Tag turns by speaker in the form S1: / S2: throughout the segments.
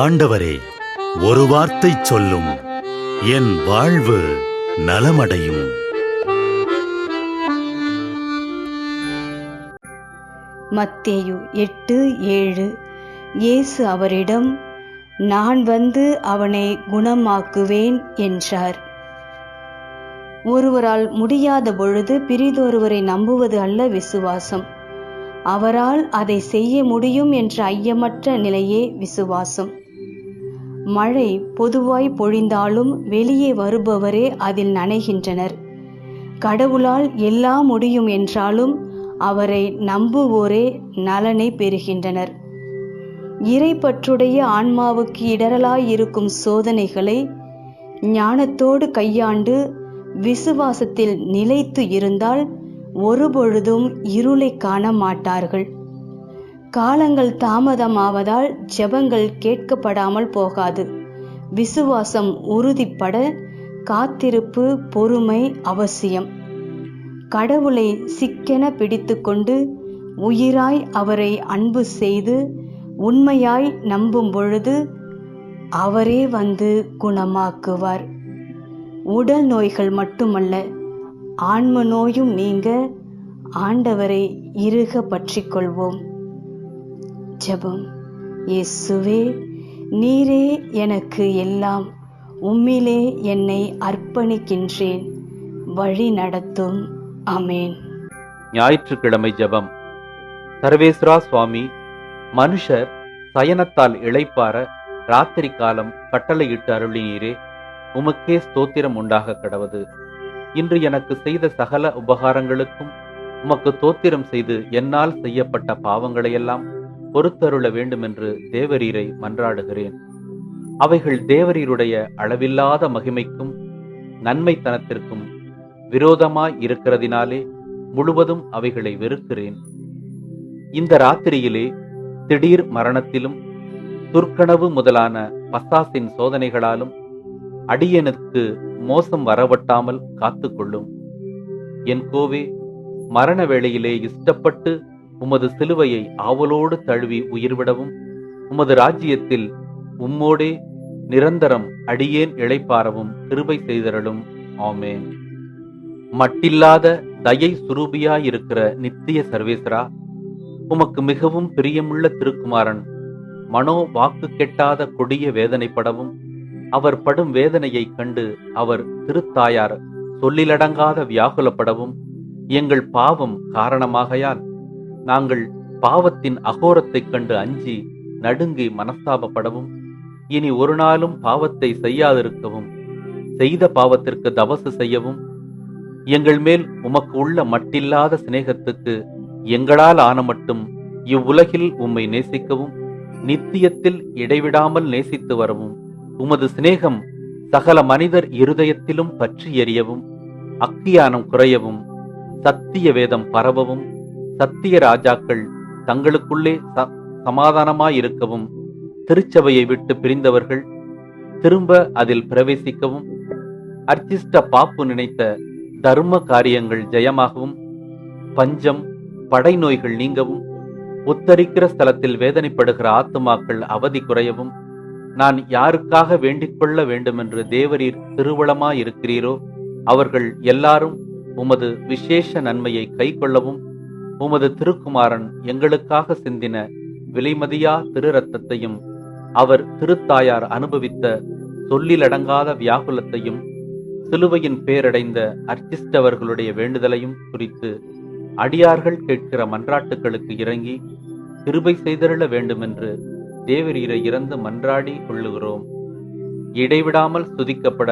S1: ஆண்டவரே ஒரு வார்த்தை சொல்லும். என் வாழ்வு நலமடையும்.
S2: மத்தேயு எட்டு ஏழு. இயேசு அவரிடம் நான் வந்து அவனை குணமாக்குவேன் என்றார். ஒருவரால் முடியாத பொழுது பிரிதொருவரை நம்புவது அல்ல விசுவாசம். அவரால் அதை செய்ய முடியும் என்ற ஐயமற்ற நிலையே விசுவாசம். மழை பொதுவாய் பொழிந்தாலும் வெளியே வருபவரே அதில் நனைகின்றனர். கடவுளால் எல்லாம் முடியும் என்றாலும் அவரை நம்புவோரே நலனை பெறுகின்றனர். இறைப்பற்றுடைய ஆன்மாவுக்கு இடரலாயிருக்கும் சோதனைகளை ஞானத்தோடு கையாண்டு விசுவாசத்தில் நிலைத்து இருந்தால் ஒருபொழுதும் இருளை காண மாட்டார்கள். காலங்கள் தாமதமாவதால் ஜெபங்கள் கேட்கப்படாமல் போகாது. விசுவாசம் உறுதிப்பட காத்திருப்பு பொறுமை அவசியம். கடவுளை சிக்கென பிடித்துக்கொண்டு உயிராய் அவரை அன்பு செய்து உண்மையாய் நம்பும் பொழுது அவரே வந்து குணமாக்குவார். உடல் நோய்கள் மட்டுமல்ல ஆன்ம நோயும் நீங்க ஆண்டவரை இறுக பற்றிக்கொள்வோம். கொள்வோம் ஜெபம். இயேசுவே நீரே எனக்கு எல்லாம் உம்மிலே என்னை அர்ப்பணிக்கின்றேன். வழி நடத்தும். அமேன்
S3: ஞாயிற்றுக்கிழமை ஜெபம். சர்வேஸ்வரா சுவாமி மனுஷர் சயனத்தால் இளைப்பார ராத்திரி காலம் கட்டளையிட்டு அருளினீரே உமக்கே ஸ்தோத்திரம் உண்டாக கடவது. இன்று எனக்கு செய்த சகல உபகாரங்களுக்கும் உமக்கு தோத்திரம் செய்து என்னால் செய்யப்பட்ட பாவங்களையெல்லாம் பொறுத்தருள வேண்டுமென்று தேவரீரை மன்றாடுகிறேன். அவைகள் தேவரீருடைய அளவில்லாத மகிமைக்கும் நன்மைத்தனத்திற்கும் விரோதமாய் இருக்கிறதினாலே முழுவதும் அவைகளை வெறுக்கிறேன். இந்த ராத்திரியிலே திடீர் மரணத்திலும் துர்க்கனவு முதலான பசாசின் சோதனைகளாலும் அடியனுக்கு மோசம் வரவட்டாமல் காத்துக்கொள்ளும். என் கோவே மரண வேளையிலே இஷ்டப்பட்டு உமது சிலுவையை ஆவலோடு தழுவி உயிர்விடவும் உமது ராஜ்யத்தில் உம்மோடே நிரந்தரம் அடியேன் இளைப்பாரவும் கிருபை செய்தரலும் ஆமேன். மட்டில்லாத தயை சுரூபியாயிருக்கிற நித்திய சர்வேசரா உமக்கு மிகவும் பிரியமுள்ள திருக்குமாரன் மனோ வாக்கு கெட்டாத கொடிய வேதனைப்படவும் அவர் படும் வேதனையைக் கண்டு அவர் திருத்தாயார் சொல்லிலடங்காத வியாகுலப்படவும் எங்கள் பாவம் காரணமாகையால் நாங்கள் பாவத்தின் அகோரத்தைக் கண்டு அஞ்சி நடுங்கி மனஸ்தாபப்படவும் இனி ஒரு நாளும் பாவத்தை செய்யாதிருக்கவும் செய்த பாவத்திற்கு தவசு செய்யவும் எங்கள் மேல் உமக்கு உள்ள மட்டில்லாத சிநேகத்துக்கு எங்களால் ஆன மட்டும் இவ்வுலகில் உம்மை நேசிக்கவும் நித்தியத்தில் இடைவிடாமல் நேசித்து வரவும் உமது சிநேகம் சகல மனிதர் இருதயத்திலும் பற்றி எறியவும் அக்கியானம் குறையவும் சத்திய வேதம் பரவவும் சத்திய ராஜாக்கள் தங்களுக்குள்ளே ச சமாதானமாயிருக்கவும் திருச்சபையை விட்டு பிரிந்தவர்கள் திரும்ப அதில் பிரவேசிக்கவும் அர்ச்சிஷ்ட பாப்பு நினைத்த தர்ம காரியங்கள் ஜெயமாகவும் பஞ்சம் படை நோய்கள் நீங்கவும் உத்தரிக்கிற ஸ்தலத்தில் வேதனைப்படுகிற ஆத்துமாக்கள் அவதி குறையவும் நான் யாருக்காக வேண்டிக் கொள்ள வேண்டுமென்று தேவரீர் திருவளமாயிருக்கிறீரோ அவர்கள் எல்லாரும் உமது விசேஷ நன்மையை கை கொள்ளவும் உமது திருக்குமாரன் எங்களுக்காக சிந்தின விலைமதியா திரு ரத்தத்தையும் அவர் திருத்தாயார் அனுபவித்த சொல்லிலடங்காத வியாகுலத்தையும் சிலுவையின் பேரடைந்த அர்ச்சிஷ்டவர்களுடைய வேண்டுதலையும் குறித்து அடியார்கள் கேட்கிற மன்றாட்டுகளுக்கு இறங்கி கிருபை செய்தருள வேண்டுமென்று தேவரீரை இறந்து மன்றாடி கொள்ளுகிறோம். இடைவிடாமல் துதிக்கப்பட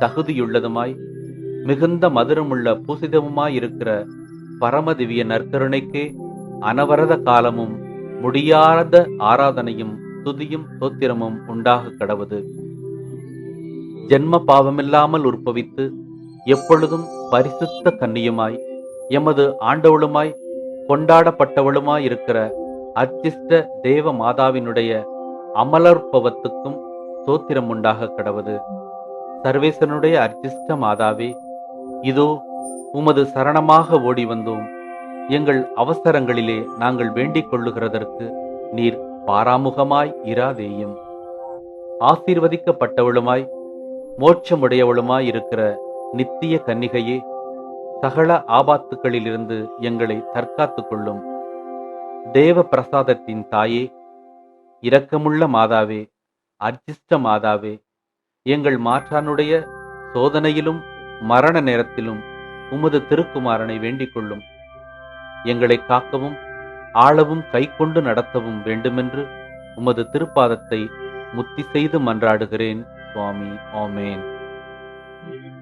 S3: தகுதியுள்ளதுமாய் மிகுந்த மதுரமுள்ள பூசிதமுமாயிருக்கிற பரமதிவிய நற்கருணைக்கு அனவரத காலமும் முடியாத ஆராதனையும் துதியும் தோத்திரமும் உண்டாக கடவுது. ஜென்ம பாவமில்லாமல் உற்பவித்து எப்பொழுதும் பரிசுத்த கன்னியுமாய் எமது ஆண்டவளுமாய் கொண்டாடப்பட்டவளுமாயிருக்கிற அர்ச்சிஷ்ட தேவ மாதாவினுடைய அமலர்பவத்துக்கும் தோத்திரம் உண்டாக கடவுது. சர்வேசனுடைய அர்ச்சிஷ்ட மாதாவே இதோ உமது சரணமாக ஓடி வந்தோம் எங்கள் அவசரங்களிலே நாங்கள் வேண்டிக் கொள்ளுகிறதற்கு நீர் பாராமுகமாய் இராதேயும். ஆசீர்வதிக்கப்பட்டவளுமாய் மோட்சமுடையவளுமாய் இருக்கிற நித்திய கன்னிகையே சகல ஆபாத்துக்களிலிருந்து எங்களை தற்காத்துக் கொள்ளும் தேவ பிரசாதத்தின் தாயே இரக்கமுள்ள மாதாவே அர்ச்சிஷ்ட மாதாவே எங்கள் மாற்றானுடைய சோதனையிலும் மரண நேரத்திலும் உமது திருக்குமாரனை வேண்டிக் கொள்ளும் எங்களை காக்கவும் ஆளவும் கை கொண்டு நடத்தவும் வேண்டுமென்று உமது திருப்பாதத்தை முத்தி செய்து மன்றாடுகிறேன் சுவாமி. ஆமேன்.